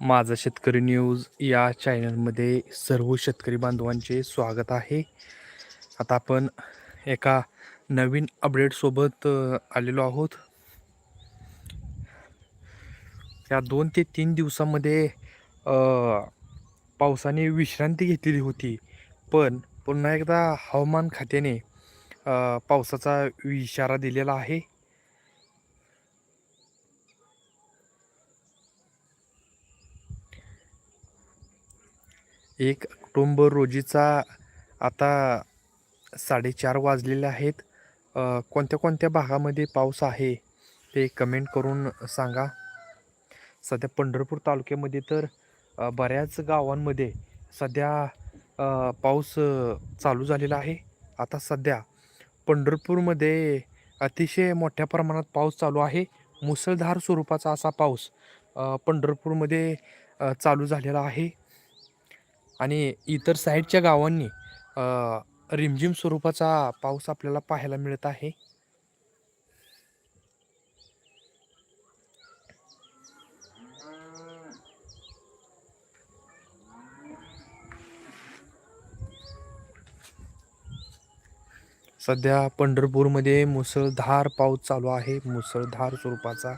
माझा शेतकरी न्यूज या चॅनलमध्ये सर्व शेतकरी बांधवांचे स्वागत आहे. आता आपण एका नवीन अपडेटसोबत आलेलो आहोत. या दोन ते तीन दिवसामध्ये पावसाने विश्रांती घेतलेली होती. पण पुन्हा एकदा हवामान खात्याने पावसाचा इशारा दिलेला आहे. एक ऑक्टोंबर रोजीचा आता साडेचार वाजलेले आहेत. कोणत्या कोणत्या भागामध्ये पाऊस आहे ते कमेंट करून सांगा. सध्या पंढरपूर तालुक्यामध्ये तर बऱ्याच गावांमध्ये सध्या पाऊस चालू झालेला आहे. आता सध्या पंढरपूरमध्ये अतिशय मोठ्या प्रमाणात पाऊस चालू आहे. मुसळधार स्वरूपाचा असा पाऊस पंढरपूरमध्ये चालू झालेला आहे. आणि इतर साईडच्या गावांनी रिमझिम स्वरूपाचा पाऊस आपल्याला पाहायला मिळत आहे. सध्या पंढरपूरमध्ये मुसळधार पाऊस चालू आहे. मुसळधार स्वरूपाचा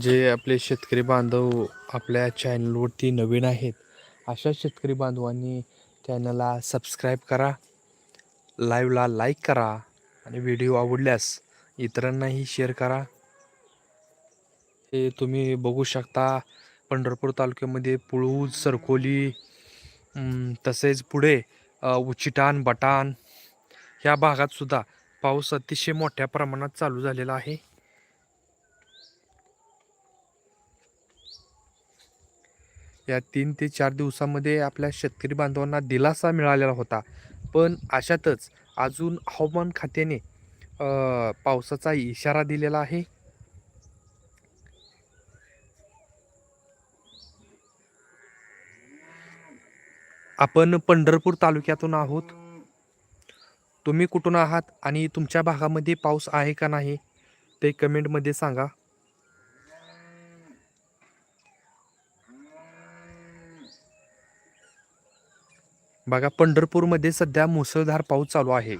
जे आपले शेतकरी बांधव आपल्या चॅनलवरती नवीन आहेत अशा शेतकरी बांधवांनी चॅनलला सबस्क्राईब करा लाईव्हला लाईक करा आणि व्हिडिओ आवडल्यास इतरांनाही शेअर करा. हे तुम्ही बघू शकता पंढरपूर तालुक्यामध्ये पुळूज सरकोली तसेच पुढे उचिटान बटान ह्या भागात सुद्धा पाऊस अतिशय मोठ्या प्रमाणात चालू झालेला आहे. या तीन ते चार दिवसामध्ये आपल्या शेतकरी बांधवांना दिलासा मिळालेला होता. पण अशातच अजून हवामान खात्याने पावसाचा इशारा दिलेला आहे. आपण पंढरपूर तालुक्यातून आहोत. तुम्ही कुठून आहात आणि तुमच्या भागामध्ये पाऊस आहे का नाही ते कमेंटमध्ये सांगा. बघा पंढरपूरमध्ये सध्या मुसळधार पाऊस चालू आहे.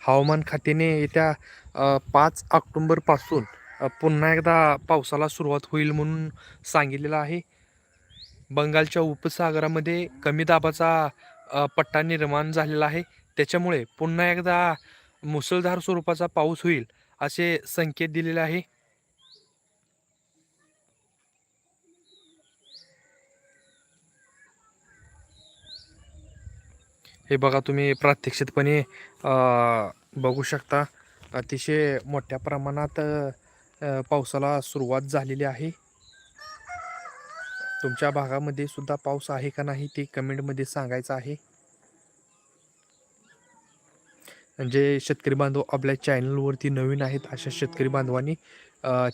हवामान खात्याने येत्या पाच ऑक्टोंबरपासून पुन्हा एकदा पावसाला सुरुवात होईल म्हणून सांगितलेलं आहे. बंगालच्या उपसागरामध्ये कमी दाबाचा पट्टा निर्माण झालेला आहे. त्याच्यामुळे पुन्हा एकदा मुसळधार स्वरूपाचा पाऊस होईल असे संकेत दिलेले आहे. हे बघा तुम्ही प्रात्यक्षिकपणे बघू शकता. अतिशय मोठ्या प्रमाणात पावसाला सुरुवात झालेली आहे. तुमच्या भागामध्ये सुद्धा पाऊस आहे का नाही ते कमेंटमध्ये सांगायचं आहे. जे शेतकरी बांधव आपल्या चॅनलवरती नवीन आहेत अशा शेतकरी बांधवांनी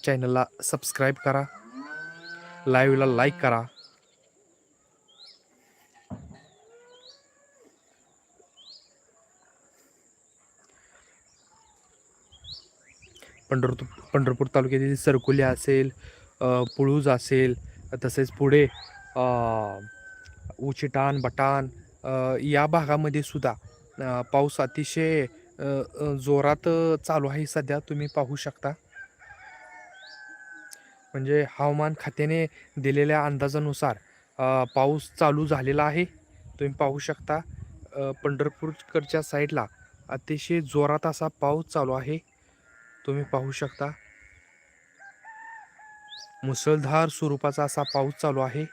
चॅनलला सबस्क्राईब करा. लाईव्हला लाईक करा. पंढरपूर पंढरपूर तालुक्यातील सरकुली असेल पुळूज असेल तसेच पुढे उचिटाण बटाण या भागामध्ये सुद्धा पाऊस अतिशय जोरात चालू आहे सध्या तुम्ही पाहू शकता. म्हणजे हवामान खात्याने दिलेल्या अंदाजानुसार पाऊस चालू झालेला आहे. तुम्ही पाहू शकता पंढरपूरकडच्या साईडला अतिशय जोरात असा पाऊस चालू आहे. तुम्ही पाहू शकता. मुसळधार स्वरूपाचा असा पाऊस चालू आहे.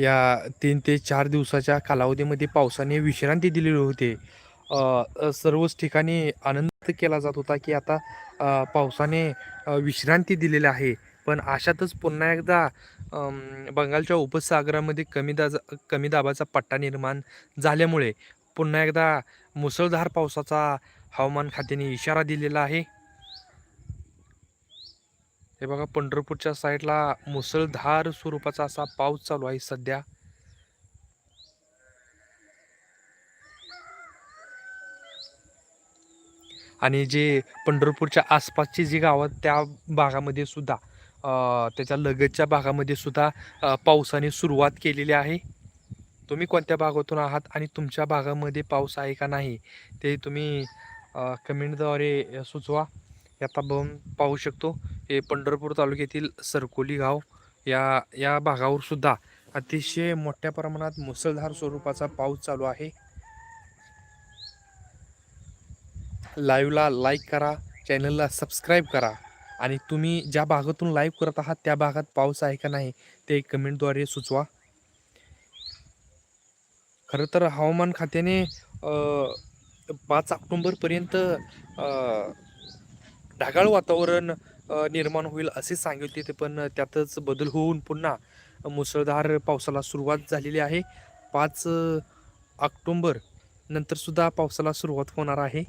या तीन ते चार दिवसाच्या कालावधीमध्ये पावसाने विश्रांती दिलेली होती. सर्वच ठिकाणी आनंद केला जात होता की आता पावसाने विश्रांती दिलेली आहे. पण अशातच पुन्हा एकदा बंगालच्या उपसागरामध्ये कमी दाजा कमी दाबाचा पट्टा निर्माण झाल्यामुळे पुन्हा एकदा मुसळधार पावसाचा हवामान खात्याने इशारा दिलेला आहे. हे बघा पंढरपूरच्या साईडला मुसळधार स्वरूपाचा असा पाऊस चालू आहे सध्या. आणि जे पंढरपूरच्या आसपासची जी गावं आहेत, त्या भागामध्ये सुद्धा त्याच्या लगतच्या भागामध्ये सुद्धा पावसाने सुरुवात केलेली आहे. तुम्ही कोणत्या भागातून आहात आणि तुमच्या भागामध्ये पाऊस आहे का नाही ते तुम्ही कमेंटद्वारे सुचवा. हे आता पाहू शकतो. हे पंढरपूर तालुक्यातील सरकोली गाव या या भागावर सुद्धा अतिशय मोठ्या प्रमाणात मुसळधार स्वरूपाचा पाऊस चालू आहे. लाईव्हला लाईक करा चॅनलला सबस्क्राईब करा. आणि तुम्ही ज्या भागातून लाईव्ह करत आहात त्या भागात पाऊस आहे का नाही ते कमेंटद्वारे सुचवा. खरं तर हवामान खात्याने पाच ऑक्टोंबरपर्यंत ढगाळ वातावरण निर्माण होईल असे सांगितले ते पण त्यातच बदल होऊन पुन्हा मुसळधार पावसाला सुरुवात झालेली आहे. पाच ऑक्टोंबर नंतरसुद्धा पावसाला सुरुवात होणार आहे.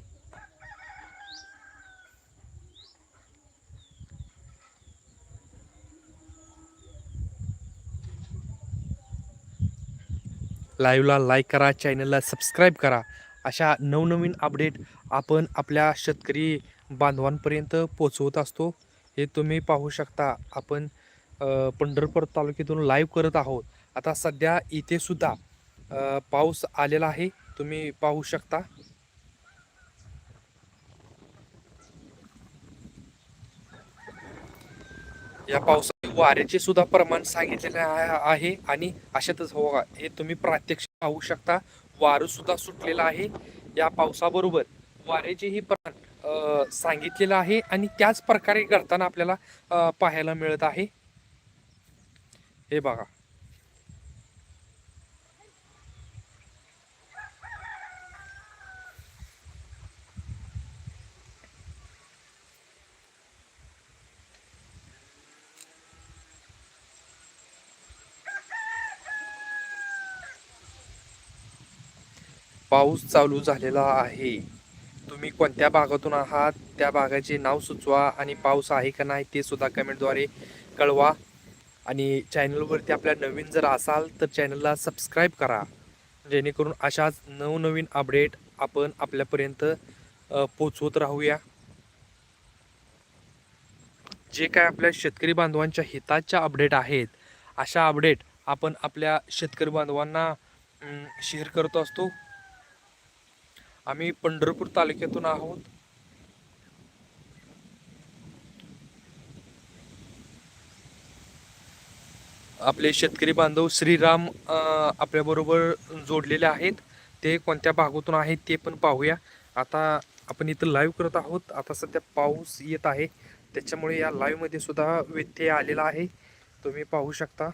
लाईव्हला लाईक करा चॅनलला सबस्क्राईब करा. अशा नवनवीन अपडेट आपण आपल्या शेतकरी बांधवांपर्यंत पोचवत असतो. हे तुम्ही पाहू शकता. आपण पंढरपूर तालुक्यातून लाईव्ह करत आहोत. आता सध्या इथे सुद्धा पाऊस आलेला आहे. तुम्ही पाहू शकता. या पावसा वाऱ्याचे सुद्धा प्रमाण सांगितलेले आहे आणि अशातच हो हे तुम्ही प्रात्यक्षिक पाहू शकता. वारं सुद्धा सुटलेलं आहे. या पावसाबरोबर वाऱ्याचेही प्रमाण सांगितलेलं आहे आणि त्याच प्रकारे घडताना आपल्याला पाहायला मिळत आहे. हे बघा. पाऊस चालू झालेला आहे. तुम्ही कोणत्या भागातून आहात त्या भागाचे नाव सुचवा आणि पाऊस आहे का नाही ते सुद्धा कमेंटद्वारे कळवा. आणि चॅनलवरती आपल्या नवीन जर असाल तर चॅनलला सबस्क्राईब करा. जेणेकरून अशाच नवनवीन अपडेट आपण आपल्यापर्यंत पोचवत राहूया. जे काय आपल्या शेतकरी बांधवांच्या हिताच्या अपडेट आहेत अशा अपडेट आपण आपल्या शेतकरी बांधवांना शेअर करत असतो. आम्ही पंढरपूर तालुक्यातून आहोत. आपले शेतकरी बांधव श्रीराम आपल्याबरोबर जोडलेले आहेत. ते कोणत्या भागातून आहेत ते पण पाहूया. आता आपण इथं लाईव्ह करत आहोत. आता सध्या पाऊस येत आहे. त्याच्यामुळे या लाईव्हमध्ये सुद्धा व्यत्यय आलेला आहे. तुम्ही पाहू शकता.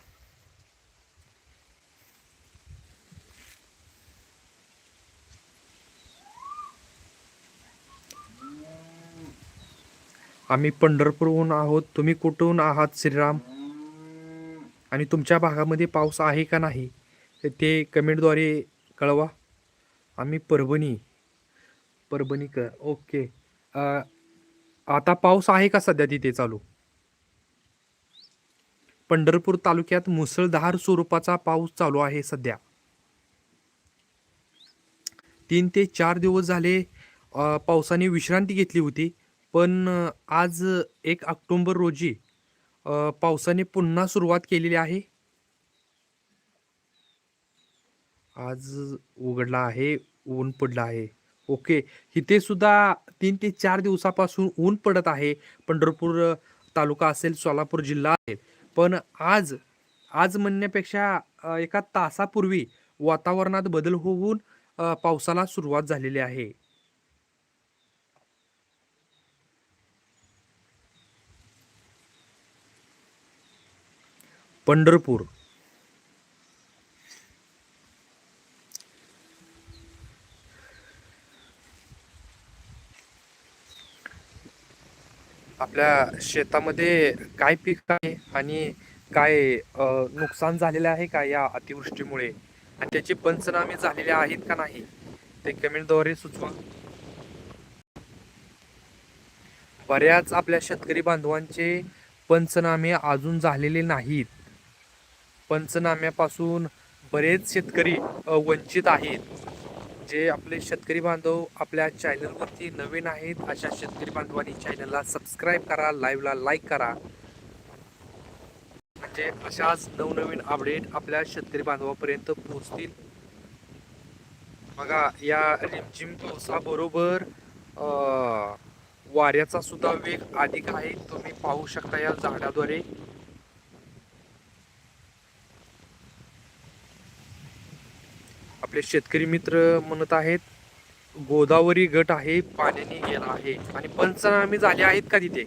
आम्ही पंढरपूरहून आहोत. तुम्ही कुठून आहात श्रीराम? आणि तुमच्या भागामध्ये पाऊस आहे का नाही ते- कमेंटद्वारे कळवा. आम्ही परभणी परभणी क ओके आता पाऊस आहे का सध्या तिथे चालू? पंढरपूर तालुक्यात मुसळधार स्वरूपाचा पाऊस चालू आहे सध्या. तीन ते चार दिवस झाले पावसाने विश्रांती घेतली होती. पण आज एक ऑक्टोंबर रोजी पावसाने पुन्हा सुरुवात केलेली आहे. आज उघडला आहे ऊन पडलं आहे. ओके इथे सुद्धा तीन ते चार दिवसापासून ऊन पडत आहे. पंढरपूर तालुका असेल सोलापूर जिल्हा असेल पण आज आज म्हणण्यापेक्षा एका तासापूर्वी वातावरणात बदल होऊन पावसाला सुरुवात झालेली आहे. पंढरपूर. आपल्या शेतामध्ये काय पीक आहे आणि काय नुकसान झालेलं आहे का या अतिवृष्टीमुळे? आणि त्याचे पंचनामे झालेले आहेत का नाही ते कमेंटद्वारे सुचवा. बऱ्याच आपल्या शेतकरी बांधवांचे पंचनामे अजून झालेले नाहीत. पंचनाम्यापासून बरेच शेतकरी वंचित आहेत. जे आपले शेतकरी बांधव आपल्या चॅनलवरती नवीन आहेत अशा शेतकरी बांधवांनी चॅनलला सबस्क्राईब करा लाईव्हला लाईक करा. म्हणजे अशाच नवनवीन अपडेट आपल्या शेतकरी बांधवापर्यंत पोहोचतील. बघा या रिमझिम पावसाबरोबर वाऱ्याचा सुद्धा वेग अधिक आहे. तुम्ही पाहू शकता या झाडाद्वारे. आपले शेतकरी मित्र म्हणत आहेत गोदावरी गट आहे पाण्याने गेला आहे. आणि पंचनामे झाले आहेत का तिथे?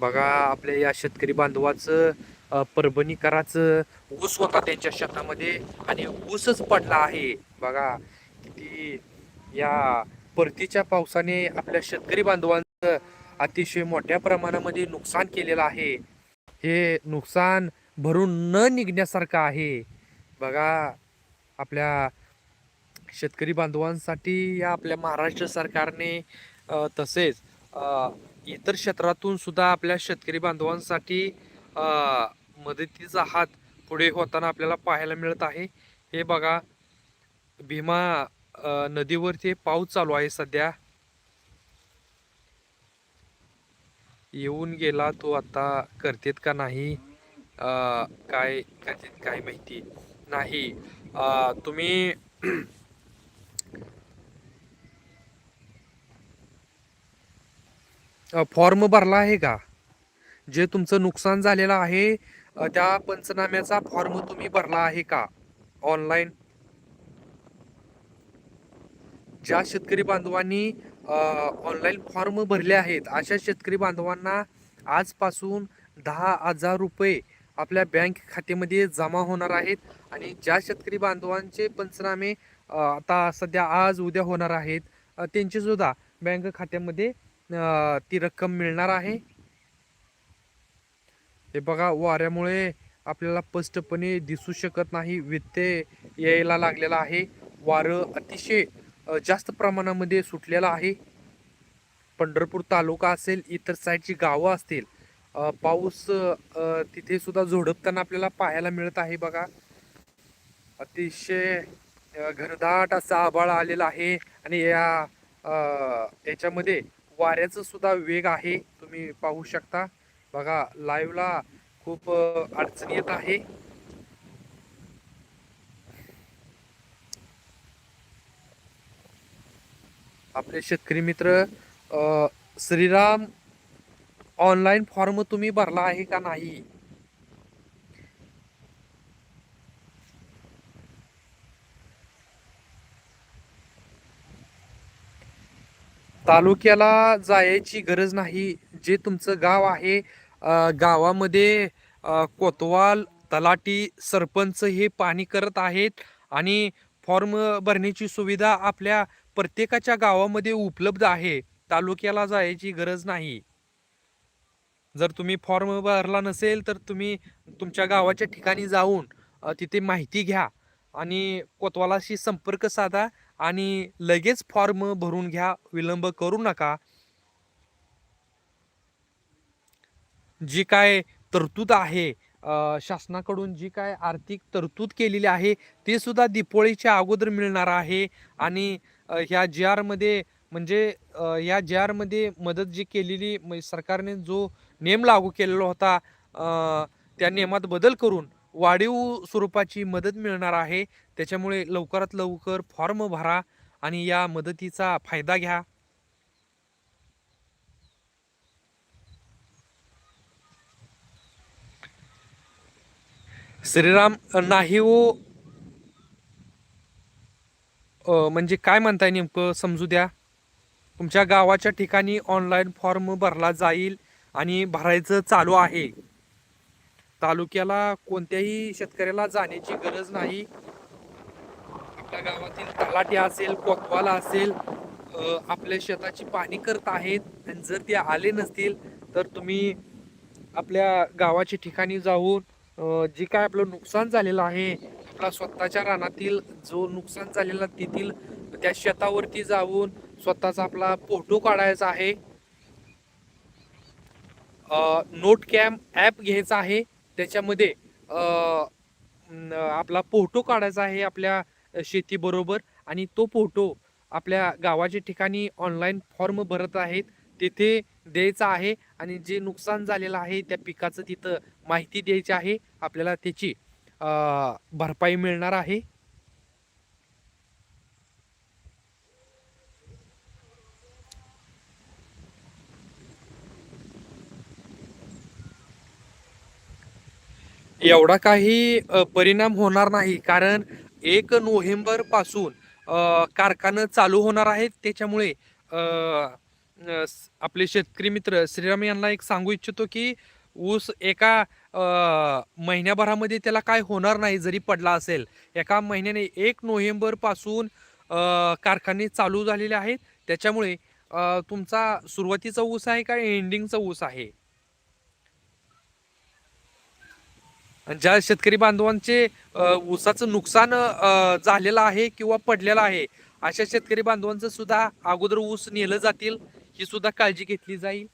बघा आपल्या या शेतकरी बांधवाचं परभणी परभणीकराचं ऊस होता त्यांच्या शेतामध्ये आणि ऊसच पडला आहे. बघा किती या परतीच्या पावसाने आपल्या शेतकरी बांधवांचं अतिशय मोठ्या प्रमाणामध्ये नुकसान केलेलं आहे. हे नुकसान भरून न निघण्यासारखं आहे. बघा आपल्या शेतकरी बांधवांसाठी या आपल्या महाराष्ट्र सरकारने तसेच इतर क्षेत्रातून सुद्धा आपल्या शेतकरी बांधवांसाठी मदतीचा हात पुढे होताना आपल्याला पाहायला मिळत आहे. हे बघा भीमा नदीवरती पाऊस चालू आहे सध्या. येऊन गेला तो आता करतेत का नाही? काय करतेत काय माहिती नाही. तुम्ही फॉर्म भरला आहे का? जे तुमचं नुकसान झालेलं आहे त्या पंचनाम्याचा फॉर्म तुम्ही भरला आहे का ऑनलाईन? ज्या शेतकरी बांधवांनी ऑनलाईन फॉर्म भरले आहेत. अशा शेतकरी बांधवांना आजपासून दहा हजार रुपये आपल्या बँक खात्यामध्ये जमा होणार आहेत. आणि ज्या शेतकरी बांधवांचे पंचनामे आता सध्या आज उद्या होणार आहेत अ, त्यांची सुद्धा बँक खात्यामध्ये ती रक्कम मिळणार आहे. हे बघा वाऱ्यामुळे आपल्याला स्पष्टपणे दिसू शकत नाही. व्यत्यय यायला लागलेला आहे. वारं अतिशय जास्त प्रमाणामध्ये सुटलेला आहे. पंढरपूर तालुका असेल इतर साईडची गावं असतील पाऊस तिथे सुद्धा झोडपताना आपल्याला पाहायला मिळत आहे बघा. अतिशय घनदाट असा आभाळ आलेला आहे आणि या याच्यामध्ये वाऱ्याचं सुद्धा वेग आहे. तुम्ही पाहू शकता. बघा लाईव्हला खूप अडचणी अडचण येत आहे. आपले शेतकरी मित्र श्रीराम ऑनलाईन फॉर्म तुम्ही भरला आहे का नाही? तालुक्याला जायची गरज नाही. जे तुमचं गाव आहे गावामध्ये कोतवाल तलाटी सरपंच हे पाणी करत आहेत आणि फॉर्म भरण्याची सुविधा आपल्या प्रत्येकाच्या गावामध्ये उपलब्ध आहे. तालुक्याला जायची गरज नाही. जर तुम्ही फॉर्म भरला नसेल तर तुम्ही तुमच्या गावाच्या ठिकाणी जाऊन तिथे माहिती घ्या आणि कोतवालाशी संपर्क साधा आणि लगेच फॉर्म भरून घ्या. विलंब करू नका. जी काय तरतूद आहे शासनाकडून जी काय आर्थिक तरतूद केलेली आहे ते सुद्धा दिपोळीच्या अगोदर मिळणार आहे आणि ह्या जी आरमध्ये म्हणजे या जी आरमध्ये मदत जी केलेली म्हणजे सरकारने जो नेम लागू केलेला होता त्या नियमात बदल करून वाढीव स्वरूपाची मदत मिळणार आहे. त्याच्यामुळे लवकरात लवकर फॉर्म भरा आणि या मदतीचा फायदा घ्या. श्रीराम नाही हो म्हणजे काय म्हणताय नेमकं? समजू द्या. तुमच्या गावाच्या ठिकाणी ऑनलाईन फॉर्म भरला जाईल आणि भरायचं चालू आहे. तालुक्याला कोणत्याही शेतकऱ्याला जाण्याची गरज नाही. आपल्या गावातील तलाठी असेल कोतवाला असेल आपल्या शेताची पाणी करत आहेत आणि जर ते आले नसतील तर तुम्ही आपल्या गावाच्या ठिकाणी जाऊन जे काय आपलं नुकसान झालेलं आहे आपला स्वतःच्या रानातील जो नुकसान झालेला तेथील त्या शेतावरती जाऊन स्वतःचा आपला फोटो काढायचा आहे. नोट कॅम ॲप घ्यायचा आहे. त्याच्यामध्ये आपला फोटो काढायचा आहे आपल्या शेतीबरोबर आणि तो फोटो आपल्या गावाच्या ठिकाणी ऑनलाईन फॉर्म भरत आहेत. तिथे द्यायचा आहे आणि जे नुकसान झालेलं आहे त्या पिकाचं तिथं माहिती द्यायची आहे. आपल्याला त्याची भरपाई मिळणार आहे? एवढा काही परिणाम होणार नाही. कारण एक नोव्हेंबरपासून कारखानं चालू होणार आहेत. त्याच्यामुळे आपले शेतकरी मित्र श्रीराम यांना एक सांगू इच्छितो की ऊस एका महिन्याभरामध्ये त्याला काय होणार नाही जरी पडला असेल. एका महिन्याने एक नोव्हेंबरपासून कारखाने चालू झालेले आहेत. त्याच्यामुळे तुमचा सुरुवातीचा ऊस आहे का एंडिंगचा ऊस आहे? ज्या शेतकरी बांधवांचे ऊसाचं नुकसान झालेलं आहे किंवा पडलेलं आहे अशा शेतकरी बांधवांचं सुद्धा अगोदर ऊस नेलं जातील ही सुद्धा काळजी घेतली जाईल.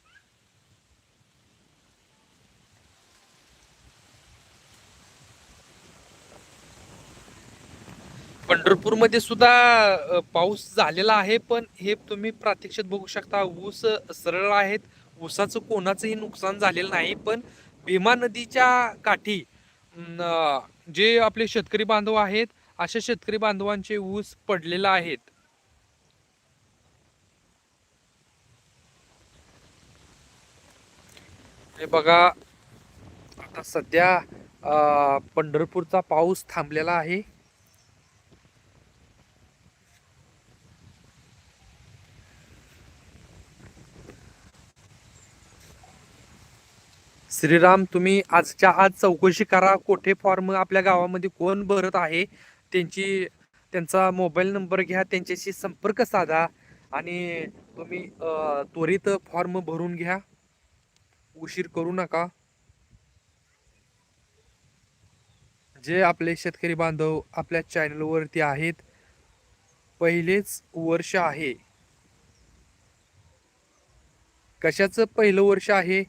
पंढरपूरमध्ये सुद्धा पाऊस झालेला आहे पण हे तुम्ही प्रात्यक्षित बघू शकता ऊस सरळ आहेत. ऊसाचं कोणाचंही नुकसान झालेलं नाही पण भीमा नदीच्या काठी जे आपले शेतकरी बांधव आहेत अशा शेतकरी बांधवांचे ऊस पडलेला आहेत. हे बघा आता सध्या पंढरपूरचा पाऊस थांबलेला आहे. श्रीराम तुम्ही आजच्या आज चौकशी करा कोठे फॉर्म आपल्या गावामध्ये कोण भरत आहे त्यांची त्यांचा मोबाईल नंबर घ्या त्यांच्याशी संपर्क साधा आणि तुम्ही त्वरित फॉर्म भरून घ्या. उशीर करू नका. जे आपले शेतकरी बांधव आपल्या चॅनलवरती आहेत पहिलेच वर्ष आहे. कशाचं पहिलं वर्ष आहे?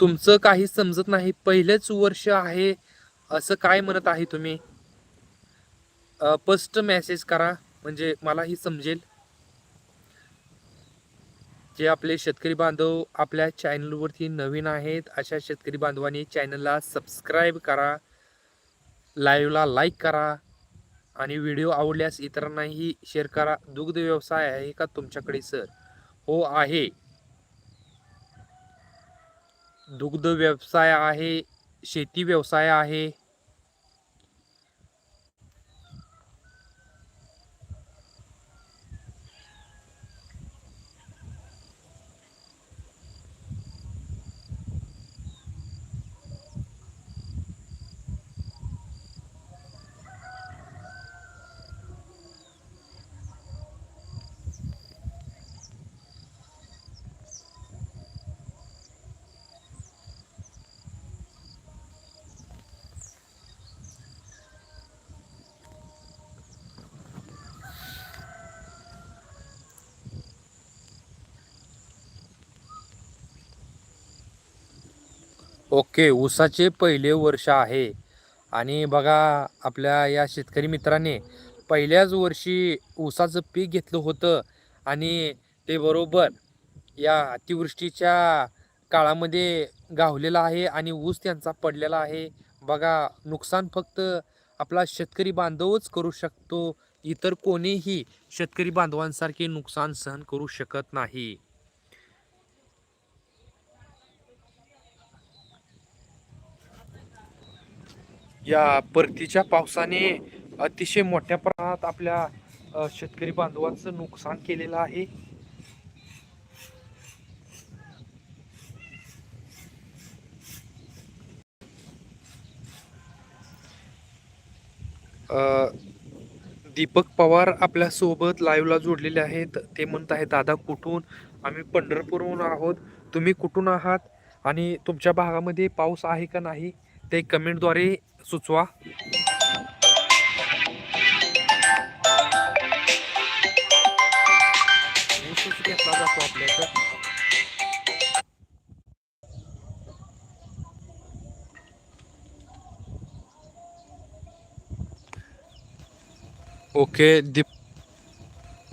तुमचं काही समजत नाही पहिलेच वर्ष आहे असं काय म्हणत आहे तुम्ही? फर्स्ट मेसेज करा म्हणजे मलाही समजेल. जे आपले शेतकरी बांधव आपल्या चॅनलवरती नवीन आहेत अशा शेतकरी बांधवांनी चॅनलला सबस्क्राईब करा लाईव्हला लाईक करा आणि व्हिडिओ आवडल्यास इतरांनाही शेअर करा. दुग्ध व्यवसाय आहे का तुमच्याकडे सर हो आहे. दुग्ध व्यवसाय आहे शेती व्यवसाय आहे. ओके ऊसाचे पहिले वर्ष आहे. आणि बघा आपल्या या शेतकरी मित्राने पहिल्याच वर्षी ऊसाचं पीक घेतलं होतं. आणि ते बरोबर या अतिवृष्टीच्या काळामध्ये गावलेला आहे आणि ऊस त्यांचा पडलेला आहे. बघा नुकसान फक्त आपला शेतकरी बांधवच करू शकतो. इतर कोणीही शेतकरी बांधवांसारखे नुकसान सहन करू शकत नाही. या परतीच्या पावसाने अतिशय मोठ्या प्रमाणात आपल्या शेतकरी बांधवांचं नुकसान केलेलं आहे. दीपक पवार आपल्यासोबत लाईव्हला जोडलेले आहेत. ते म्हणत आहेत दादा कुठून? आम्ही पंढरपूरहून आहोत. तुम्ही कुठून आहात? आणि तुमच्या भागामध्ये पाऊस आहे का नाही? ते कमेंटद्वारे सुचवा. ऊसच घेतला जातो आपल्याकडं ओके दीप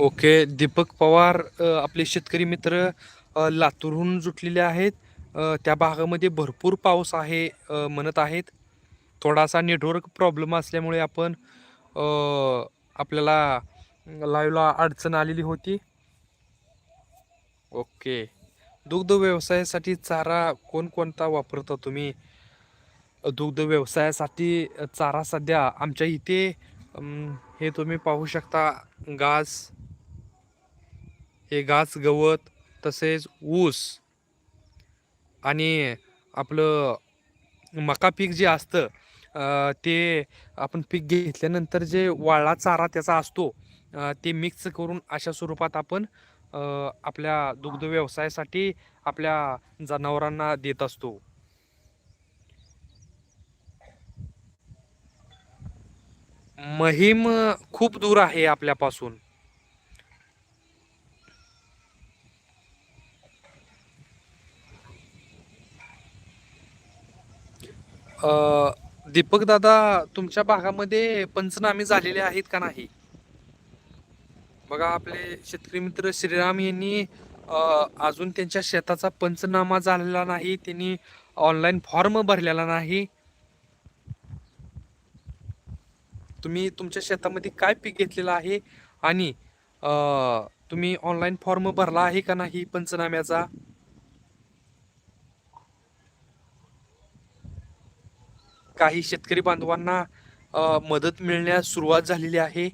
ओके दीपक पवार आपले शेतकरी मित्र लातूरहून जुटलेले आहेत. त्या भागामध्ये भरपूर पाऊस आहे म्हणत आहेत. थोडासा नेटवर्क प्रॉब्लेम असल्यामुळे आपण आपल्याला लाईव्हला अडचण आलेली होती. ओके दुग्ध व्यवसायासाठी चारा कोणकोणता वापरता तुम्ही? दुग्ध व्यवसायासाठी चारा सध्या आमच्या इथे हे तुम्ही पाहू शकता. घास हे घास गवत तसेच ऊस आणि आपलं मका पीक जे असतं ते आपण पीक घेतल्यानंतर जे वाळा चारा त्याचा असतो ते मिक्स करून अशा स्वरूपात आपण आपल्या दुग्ध व्यवसायासाठी आपल्या जनावरांना देत असतो. महिम खूप दूर आहे आपल्यापासून. अ, दीपक दादा तुमच्या भागामध्ये पंचनामे झालेले आहेत का नाही? बघा आपले शेतकरी मित्र श्रीराम यांनी अजून त्यांच्या शेताचा पंचनामा झालेला नाही त्यांनी ऑनलाईन फॉर्म भरलेला नाही. तुम्ही तुमच्या शेतामध्ये काय पीक घेतलेलं आहे? आणि तुम्ही ऑनलाईन फॉर्म भरला आहे का नाही पंचनाम्याचा? काही शेतकरी बांधवांना मदत मिळण्यास सुरुवात झालेली आहे.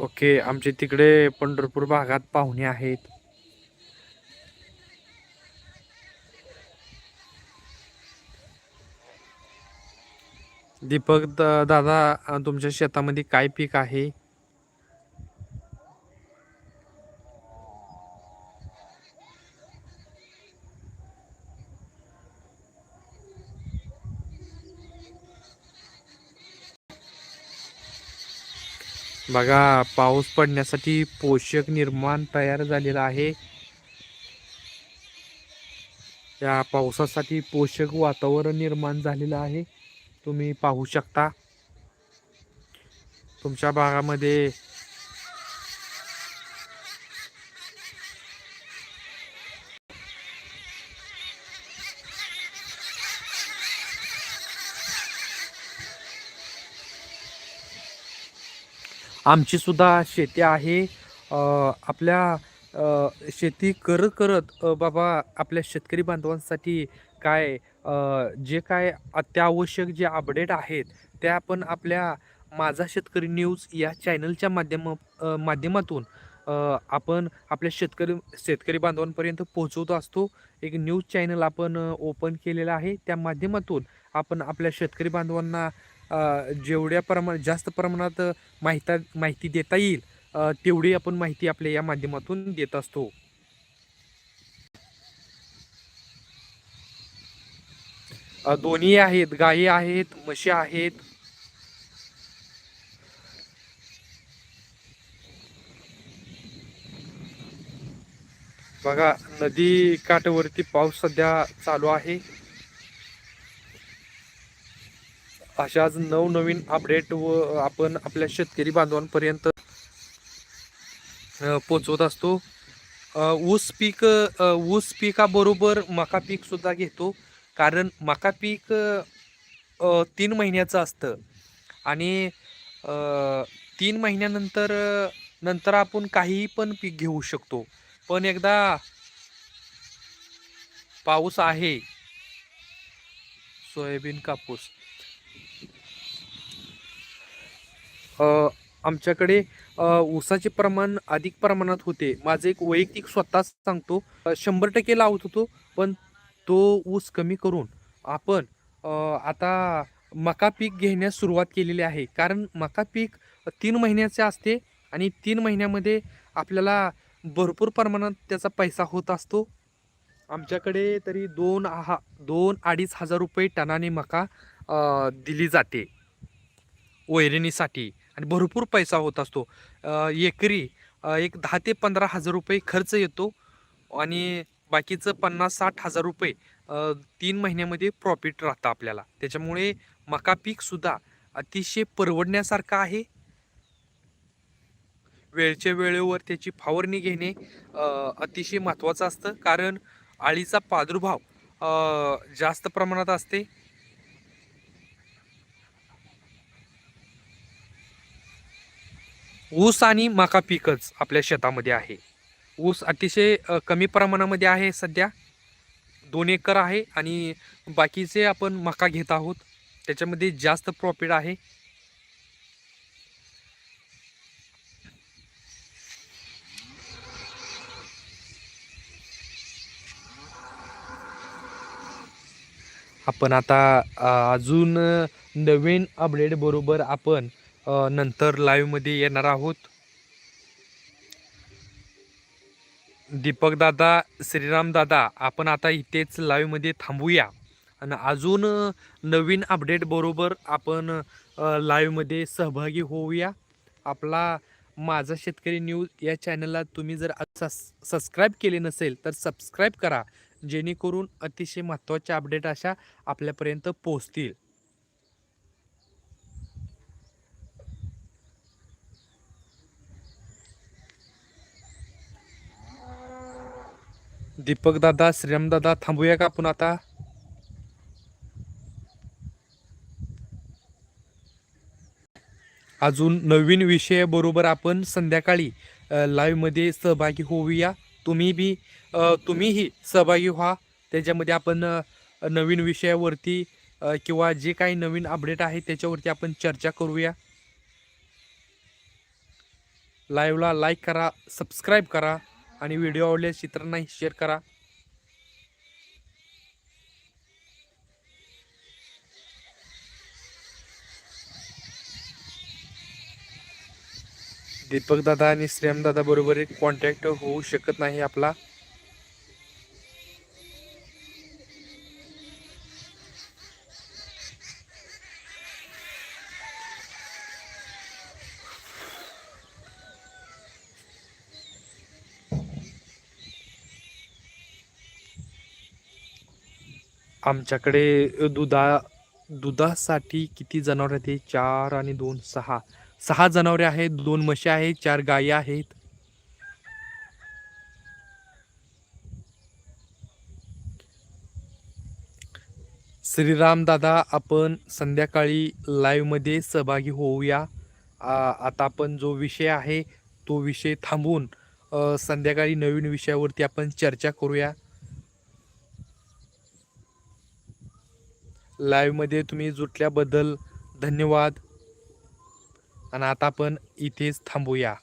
ओके आमचे तिकडे पंढरपूर भागात पाहुणे आहेत. दीपक द- दादा तुमच्या शेतामध्ये काय पीक आहे? बघा पाऊस पडण्यासाठी पोषक निर्माण तयार झालेला आहे. या पावसासाठी पोषक वातावरण निर्माण झालेलं आहे. तुम्ही पाहू शकता. तुमच्या भागामध्ये आमची सुद्धा शेती आहे. आपल्या शेती करत करत बाबा आपल्या शेतकरी बांधवांसाठी काय जे काय अत्यावश्यक जे अपडेट आहेत त्या आपण आपल्या माझा शेतकरी न्यूज या चॅनलच्या माध्यम माध्यमातून आपण आपल्या शेतकरी शेतकरी बांधवांपर्यंत पोहोचवत असतो. एक न्यूज चॅनल आपण ओपन केलेलं आहे. त्या माध्यमातून आपण आपल्या शेतकरी बांधवांना जेवढ्या प्रमाणात जास्त प्रमाणात माहिता माहिती देता येईल तेवढी आपण माहिती आपल्या या माध्यमातून देत असतो. दोन्ही आहेत गायी आहेत म्हशी आहेत. बघा नदी काठावरती पाऊस सध्या चालू आहे. अशाच नवनवीन अपडेट व आपण आपल्या शेतकरी बांधवांपर्यंत पोचवत असतो. ऊस पीक ऊस पिकाबरोबर मका पीकसुद्धा घेतो. कारण मका पीक तीन महिन्याचं असतं. आणि तीन महिन्यानंतर नंतर आपण काहीही पण पीक घेऊ शकतो. पण एकदा पाऊस आहे सोयाबीन कापूस अ, आमच्याकडे ऊसाचे प्रमाण अधिक प्रमाणात होते. माझं एक वैयक्तिक स्वतःच सांगतो शंभर टक्के लावत होतो पण तो ऊस कमी करून आपण आता मका पीक घेण्यास सुरुवात केलेली आहे. कारण मका पीक तीन महिन्याचे असते आणि तीन महिन्यामध्ये आपल्याला भरपूर प्रमाणात त्याचा पैसा होत असतो. आमच्याकडे तरी दोन हा दोन अडीच हजार रुपये टनाने मका दिली जाते. वैरणीसाठी. आणि भरपूर पैसा होत असतो. एकरी एक दहा ते पंधरा हजार रुपये खर्च येतो आणि बाकीचं पन्नास साठ हजार रुपये तीन महिन्यामध्ये प्रॉफिट राहतं आपल्याला. त्याच्यामुळे मका पीकसुद्धा अतिशय परवडण्यासारखं आहे. वेळच्या वेळेवर त्याची फवारणी घेणे अतिशय महत्त्वाचं असतं. कारण अळीचा प्रादुर्भाव जास्त प्रमाणात असते. ऊस आणि मका पीकच आपल्या शेतामध्ये आहे. ऊस अतिशय कमी प्रमाणामध्ये आहे सध्या. दोन एकर आहे आणि बाकीचे आपण मका घेत आहोत. त्याच्यामध्ये जास्त प्रॉफिट आहे. आपण आता अजून नवीन अपडेट बरोबर आपण नंतर लाईव्हमध्ये येणार आहोत. दीपक दादा श्रीराम दादा आपण आता इथेच लाईव्हमध्ये थांबूया. आणि अजून नवीन अपडेट बरोबर आपण लाईव्हमध्ये सहभागी होऊया. आपला माझा शेतकरी न्यूज या चॅनलला तुम्ही जर सबस्क्राईब केले नसेल तर सबस्क्राईब करा. जेणेकरून अतिशय महत्त्वाच्या अपडेट अशा आपल्यापर्यंत पोहोचतील. दीपक दादा श्रीराम दादा थांबूया का आपण आता अजून नवीन विषयाबरोबर आपण संध्याकाळी लाईव्हमध्ये सहभागी होऊया. तुम्ही बी तुम्हीही सहभागी व्हा. त्याच्यामध्ये आपण नवीन विषयावरती किंवा जे काही नवीन अपडेट आहे त्याच्यावरती आपण चर्चा करूया. लाईव्हला लाईक करा सबस्क्राईब करा. आणि व्हिडिओ आवडल्यास इतरांनाही शेअर करा. दीपक दादा आणि श्रेयम दादा बरोबर कॉन्टॅक्ट होऊ शकत नाही आपला. आमच्याकडे दुधा दुधासाठी किती जनावरे आहेत चार आणि दोन सहा. सहा जनावरे आहेत दोन म्हशी आहेत चार गायी आहेत. श्रीराम दादा आपण संध्याकाळी लाईव्हमध्ये सहभागी होऊया. आता आपण जो विषय आहे तो विषय थांबवून संध्याकाळी नवीन विषयावरती आपण चर्चा करूया. लाईव्हमध्ये तुम्ही जुटल्याबद्दल धन्यवाद. आणि आता आपण इथेच थांबूया.